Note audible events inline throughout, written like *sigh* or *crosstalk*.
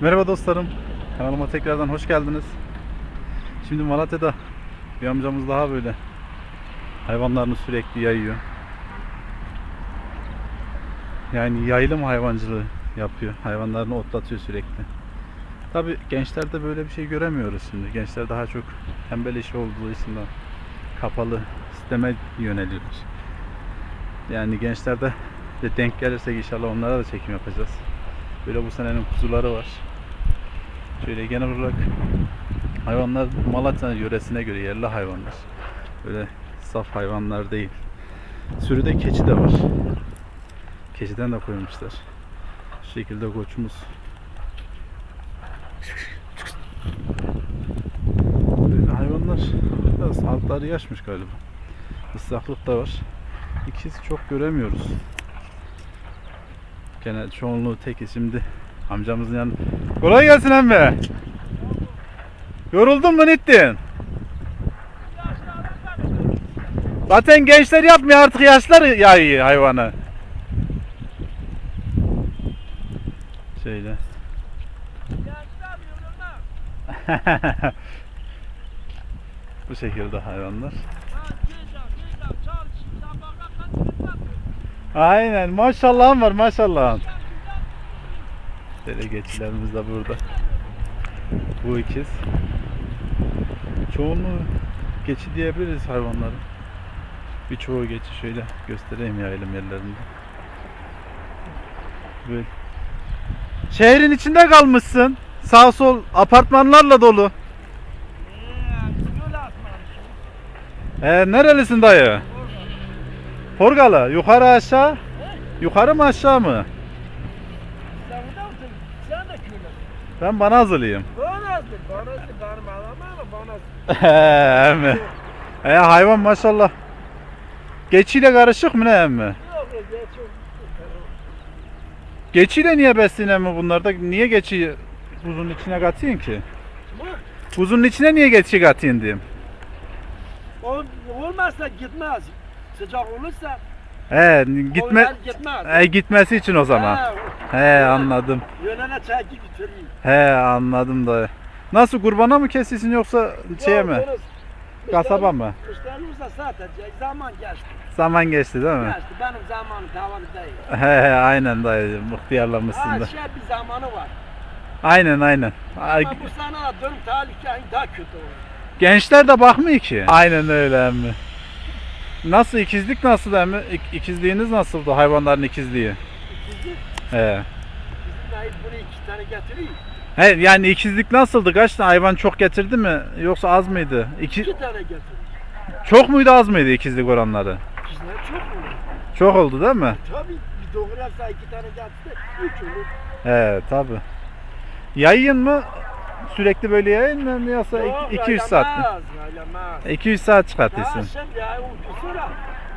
Merhaba dostlarım. Kanalıma tekrardan hoş geldiniz. Şimdi Malatya'da bir amcamız daha böyle hayvanlarını sürekli yayıyor. Yani yayılım hayvancılığı yapıyor. Hayvanlarını otlatıyor sürekli. Tabi gençlerde böyle bir şey göremiyoruz şimdi. Gençler daha çok tembel işi olduğu için de kapalı sisteme yöneliyorlar. Yani gençlerde de denk gelirsek inşallah onlara da çekim yapacağız. Böyle bu senenin kuzuları var. Şöyle genel olarak hayvanlar Malatya yöresine göre yerli hayvanlar. Böyle saf hayvanlar değil. Sürüde keçi de var. Keçiden de koymuşlar. Şu şekilde koçumuz. Böyle hayvanlar biraz altları yaşmış galiba. Islaklık da var. İkisi çok göremiyoruz. Genel çoğunluğu tek şimdi amcamızın yanı. Kolay gelsin emmi. Yoruldun mu Nittin? Zaten gençler yapmıyor artık yaşlar yayıyor hayvanı. Şöyle. *laughs* Bu şekilde hayvanlar. Aynen maşallahım var maşallahım. Şöyle geçilerimiz de burada. Bu ikiz. Çoğunluğu geçi diyebiliriz hayvanların. Birçoğu geçi şöyle göstereyim yayılım yerlerinde. Böyle. Şehrin içinde kalmışsın. Sağ sol apartmanlarla dolu. Ee, nerelisin dayı? Porgalı. Yukarı aşağı. Yukarı mı aşağı mı? Ben bana hazırlayayım. *laughs* emmi. E, hayvan maşallah. Geçiyle karışık mı ne emmi? Geçiyle niye besleyeyim emmi bunlarda? Niye geçi buzun içine katayım ki? Buzun içine niye geçi katayım diyeyim. Olmazsa gitmez. Sıcak olursa He gitme oynar gitmez. e, gitmesi için o zaman. He anladım. Yönene çekip götüreyim. He anladım da. Nasıl kurbana mı kesiyorsun yoksa şeye Yok, mi? Kasaba mı? Müşterimiz de satacak. Zaman geçti. Zaman geçti değil mi? Geçti. Benim zamanım tavanı değil. He he aynen dayıcım. Ha da. şey bir zamanı var. Aynen aynen. Ay, Ama bu de durum talihken daha kötü olur. Gençler de bakmıyor ki. Aynen öyle emmi. Nasıl ikizlik nasıl? İk- İkizliğiniz nasıldı hayvanların ikizliği? İkizli, He. bizim Nail bunu iki tane getiriyor. He yani ikizlik nasıldı? Kaç tane hayvan çok getirdi mi? Yoksa az mıydı? İki, İki tane getiriyor. çok muydu az mıydı ikizlik oranları? İkizler çok olur. Çok oldu değil mi? Tabii bir doğurursa iki tane getirse üç olur. He tabi. Yayın mı? Sürekli böyle yayın mı yoksa Yok, 200 saat mi? yaylamaz, yaylamaz. 200 saat Ha, çıkartıyorsun. şimdi ya uyku sonra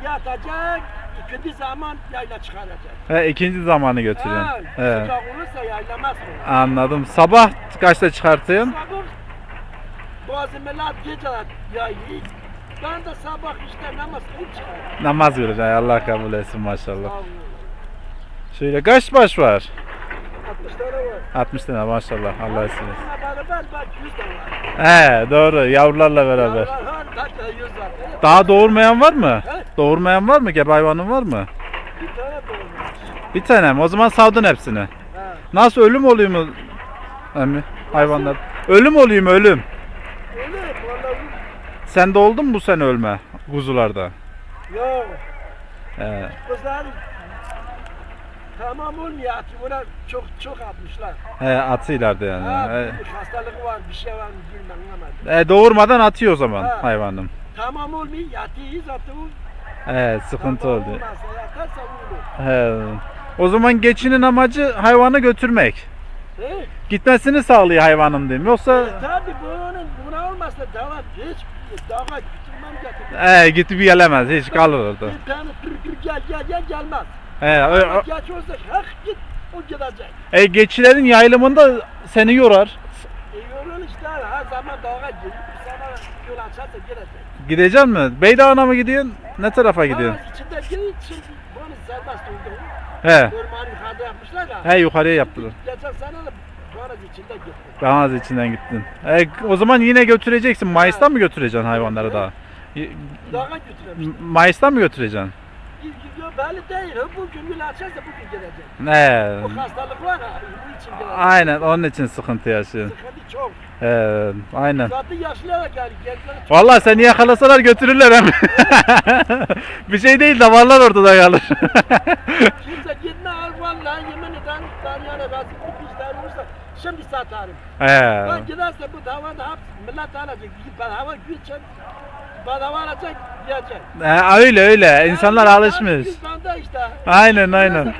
yatacak, ikinci zaman yayla çıkaracak. He ikinci zamanı Ha, götürüyorsun. He. sıcak olursa yaylamaz o. Anladım. Sabah kaçta çıkartıyorsun? Sabah bazı millet geceler yayıyor. Ben de sabah işte namaz kılıp çıkarım. Namaz kılacaksın. Allah kabul etsin maşallah. Şöyle kaç baş var? 60 tane var. 60 tane maşallah. Allah etsin. Bununla beraber belki 100 tane var. He doğru. Yavrularla beraber. Ya, ha, belki de 100 var. Evet, Daha doğurmayan var mı? He? Doğurmayan var mı? Gebe hayvanın var mı? Bir tane doğurmuş. Bir tane mi? O zaman savdun hepsini. Nasıl ölüm oluyor mu? Emmi hayvanlar. Ölüm oluyor mu ölüm? Öyle vallahi Sen de oldun mu bu sene ölme kuzularda? yok. He. Kızlar tamam olmuyor. Atı çok çok atmışlar. He atıyorlardı yani. Ha, He. bir hastalığı var, bir şey var mı bilmem anlamadım. E, doğurmadan atıyor o zaman Ha. hayvanım. Tamam olmuyor, yatıyor zaten o. He sıkıntı Tamam oldu. olmazsa yatarsa olur. He. O zaman geçinin amacı hayvanı götürmek. He? Gitmesini sağlıyor hayvanın diyeyim. Yoksa E, tabii bunun, buna olmazsa dağa hiç dağa. He, gidip gelemez. Hiç kalır orada. Tane tır tır gel gel gel gelmez. He, Ama ö- ö- geç olsa hak git o gidecek. e, geçilerin yayılımında seni yorar. E yolun işte her zaman dağa gelip sana yol açarsa gidecek. Gidecek mi? Beydağına mı gidiyorsun? Ne tarafa gidiyorsun? Ha, içinde gir şimdi bunu serbest oldu. He. Ormanı yukarıda yapmışlar ya. He yukarıya yaptılar. Geçen sene de Baraj içinde gittim. Ramaz içinden gittin. E, o zaman yine götüreceksin. Mayıs'tan mı götüreceksin hayvanları daha? Dağa götürmüştüm. M- Mayıs'tan mı götüreceksin? Yok belli değil. Bugün gün açarsa bugün gelecek. Ne? Bu hastalık var ha. Bu için gelecek. Aynen onun için sıkıntı yaşıyorsun. Sıkıntı çok. Ee, aynen. Zaten yaşlılara geldi. Vallahi seni yakalasalar götürürler hem. *laughs* bir şey değil damarlar ortada kalır. *laughs* Kimse gitme al vallahi yemin ederim. Razı bir işler olursa şimdi satarım. He. Ben giderse bu davada hep millet alacak. Ben hava geçen. Bedava alacak, yiyecek. Öyle öyle. İnsanlar Yani alışmış. İşte. Aynen aynen.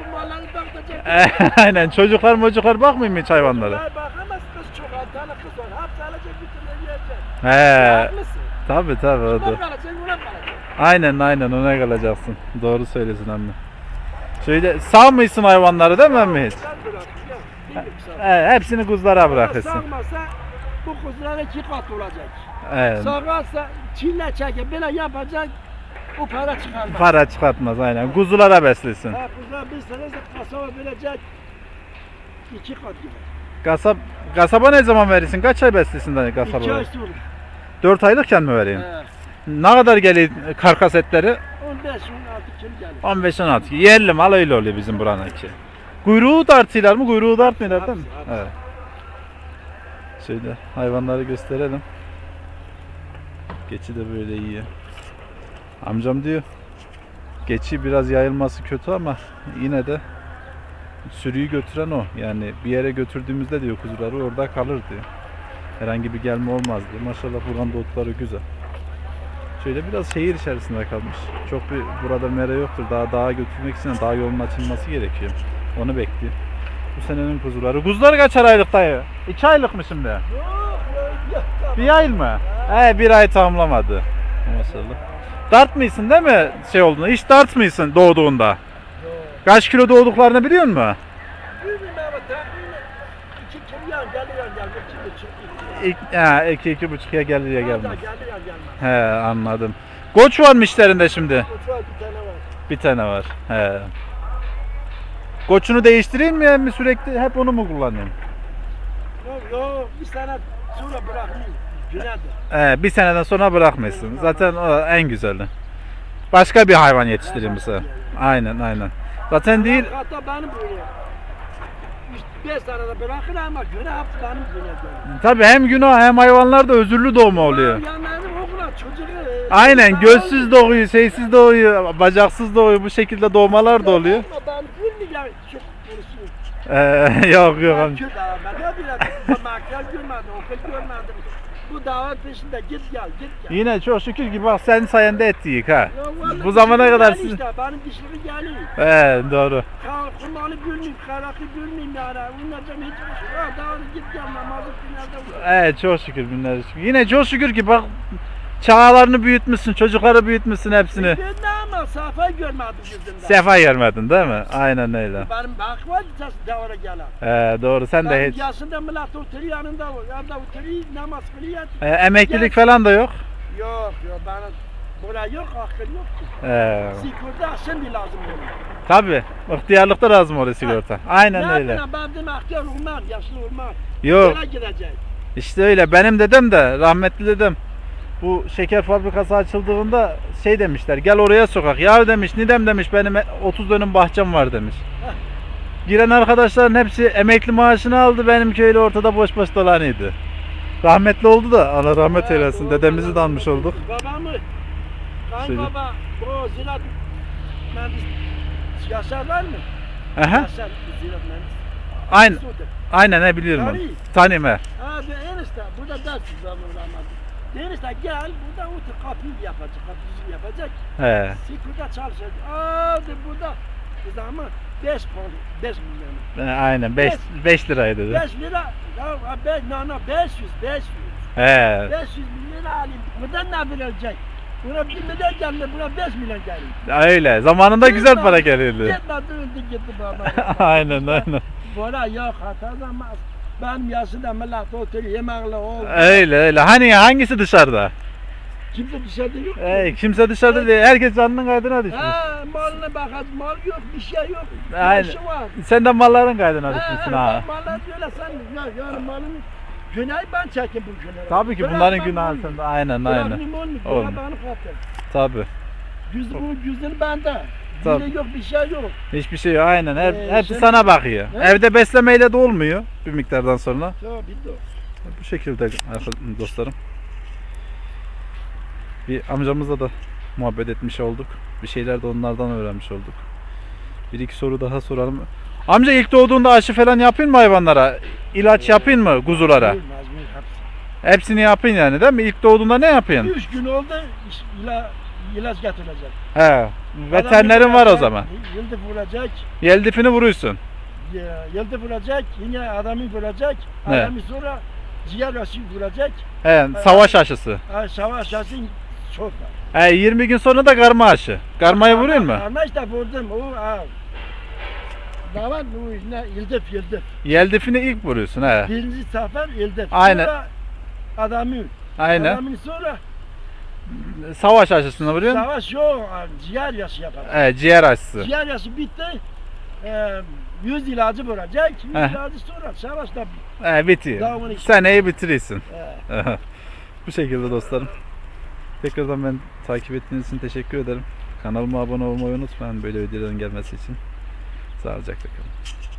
Bakacak. *laughs* aynen. Çocuklar mocuklar bakmıyor mu hiç hayvanlara? Ben bakamaz kız çok tane kız var. Hepsi alacak yiyecek. He. Haklısın. Tabi tabi o da. kalacak, buna kalacak. Aynen aynen ona kalacaksın. Doğru söylüyorsun anne. Şöyle sağ mıysın hayvanları değil mi emmi hiç? Sen bırak. ya, bilmiyorum sana. He, hepsini kuzlara bırakırsın. Sağmasa bu kuzulara iki kat olacak. Evet. Sağarsa çille çekip böyle yapacak o para çıkarmaz. Para çıkartmaz aynen. Kuzulara beslesin. Ha kuzular bir sene kasaba verecek iki kat gibi. Kasap kasaba ne zaman verirsin? Kaç ay beslesin de İki ay kasaba? sonra. 4 aylıkken mi vereyim? He. Ne kadar geliyor karkas etleri? 15 16 kim gelir? 15-16. Yerli mal öyle oluyor bizim buranınki. Kuyruğu dartıyorlar mı? Kuyruğu dartmıyorlar değil mi? Evet. Şöyle hayvanları gösterelim. Geçi de böyle iyi. Amcam diyor. Geçi biraz yayılması kötü ama yine de sürüyü götüren o. Yani bir yere götürdüğümüzde diyor kuzuları orada kalır diyor. Herhangi bir gelme olmaz diyor. Maşallah buranın otları güzel. Şöyle biraz şehir içerisinde kalmış. Çok bir burada mera yoktur. Daha dağa götürmek için dağ yolunun açılması gerekiyor. Onu bekliyor. Bu senenin kuzuları. Kuzular kaç aylık dayı? İki aylık mı şimdi? Yok yok yok. Bir ay mı? He bir ay tamamlamadı. Maşallah. Dart mıysın değil mi şey olduğunda? Hiç dart mıysın doğduğunda? Kaç kilo doğduklarını biliyor musun? Bilmiyorum ama tahminen iki kimyan geliyor gelmek için. İlk, he, iki, iki buçuğa gelir ya Gelmez. Geliyor gelmez. He anladım. Koç var mı işlerinde şimdi? Uçağa bir tane var. Bir tane var. He. Koçunu değiştireyim mi mi sürekli hep onu mu kullanayım? Yok yok bir sene sonra bırakmayayım. Günedir. He, bir seneden sonra bırakmışsın. Zaten o en güzeli. Başka bir hayvan yetiştireyim bu sefer. Aynen aynen. Zaten değil Hatta benim böyle. Üç, beş senede bırakır ama güne hep benim güne göre. Tabi hem günah hem hayvanlarda özürlü doğma oluyor. Çocuğu. Aynen gözsüz doğuyor, şeysiz doğuyor, bacaksız doğuyor. Bu şekilde doğmalar da oluyor. Ben çok konuşuyorum. Ee, *laughs* yok yok. Ben amca. Ben ne bileyim. Ben makyaj görmedim, okul görmedim. Bu davet peşinde git gel, git gel. Yine çok şükür ki bak sen sayende ettik ha. Ya vallahi Bu zamana dişleri kadar gel siz... Işte, benim dişleri geliyor. He doğru. Kulağını gülmeyeyim, karakı gülmeyeyim yani. Onlardan hiç bir şey yok. Daha git gel namazı günlerde. Evet çok şükür şükür. Yine çok şükür ki bak çağlarını büyütmüşsün, çocukları büyütmüşsün hepsini. Ben de ama safayı görmedim yüzümden. Sefa görmedin değil mi? Aynen öyle. Benim bak var davara gelen. He doğru sen de hiç. yaşında millet oturuyor yanında, yanında oturuyor, namaz kılıyor. Ee, emeklilik falan da yok. Yok yok benim buna yok akıl yok ki. He. Sigorta şimdi lazım olur. Tabi. İhtiyarlıkta lazım orası sigorta. Aynen ne öyle. bileyim ben de ihtiyar olmaz, yaşlı olmaz. Yok. Nereye gidecek? İşte öyle. Benim dedem de rahmetli dedem. Bu şeker fabrikası açıldığında şey demişler. Gel oraya sokak. Ya demiş Nidem demiş benim 30 dönüm bahçem var demiş. Giren arkadaşların hepsi emekli maaşını aldı. Benim köylü ortada boş boş dolanıyordu. Rahmetli oldu da Allah rahmet eylesin. Dedemizi de almış olduk. Babamı, Söyle. kayınbaba, o ziraat mühendis Yaşar var mı? Aha. Yaşar ziraat mühendis. Aynen. Aynen ne biliyorum. Tanıyım he. Ha be enişte burada dersiz zamanlamadı. Enişte gel burada otur kapıyı yapacak, kapıyı yapacak. He. Sikurda çalışacak. Aa de burada. Bu zaman 5 pound, 5 milyon. He, Aynen 5 5 liraydı dedi. 5 lira, ya ben, no no 500, 500. He. 500 milyon alayım. Buradan ne verecek? Buna 1 milyon geldi, buna 5 milyon geldi. Öyle. Zamanında güzel para geliyordu. Gitmedi, öldü gitti baba. *laughs* aynen aynen. Bora yok hata zaman. Benim yaşımda millet oturuyor, yemekle oldu. Öyle öyle. Hani hangisi dışarıda? Kimse dışarıda yok. Ey, kimse dışarıda değil. Herkes canının kaydına düşmüş. Ha, malına bakar, mal yok, bir şey yok. Aynen. Yaşı var. Sen de malların kaydına düşmüşsün ha. Mallar böyle sen, ya, yani malını, günahı ben çekeyim bu günahı. Tabii ki bunların günahı sende. Aynen aynen. limonu, Olmuyor. katıl. Tabii. Yüz, bu yüzün bende. Tabii. Yüzde yok, bir şey yok. Hiçbir şey yok aynen. Hep, Ee, hepsi sen- sana bakıyor. He? Evde beslemeyle de olmuyor bir miktardan sonra. Tamam, bitti. Bu şekilde arkadaşlar- dostlarım. Bir amcamızla da muhabbet etmiş olduk. Bir şeyler de onlardan öğrenmiş olduk. Bir iki soru daha soralım. Amca ilk doğduğunda aşı falan yapayım mı hayvanlara? İlaç yapayım mı kuzulara? Hepsi. Hepsini yapayım yani değil mi? İlk doğduğunda ne yapayım? Üç gün oldu, iş- ila, ilaç getirecek. He. Veterinerin var o zaman. Yıldı vuracak, Yeldifini vuruyorsun. ya- yıldı vuracak, yine adamı vuracak, Ne? adamı sonra ciğer aşı vuracak, He, savaş aşısı. ha, savaş aşı çok var. He, 20 gün sonra da karma aşı. Karmayı vuruyor mu? Ama işte vurdum, o ha. Davan bu ne, yıldız yıldız. Yeldifini ilk vuruyorsun he. Birinci sefer yıldız. Aynen. Sonra adamı, Aynen. adamın sonra Savaş aşısını vuruyorsun. savaş yok, ciğer yaşı yapar. He, ciğer aşısı. Ciğer yaşı bitti. Ee, yüz ilacı vuracak. Yüz Heh. ilacı sonra savaş da He, bitiyor. Seneyi bitiriyorsun. e, *laughs* Bu şekilde dostlarım. Tekrardan ben takip ettiğiniz için teşekkür ederim. Kanalıma abone olmayı unutmayın böyle videoların gelmesi için. Sağlıcakla kalın.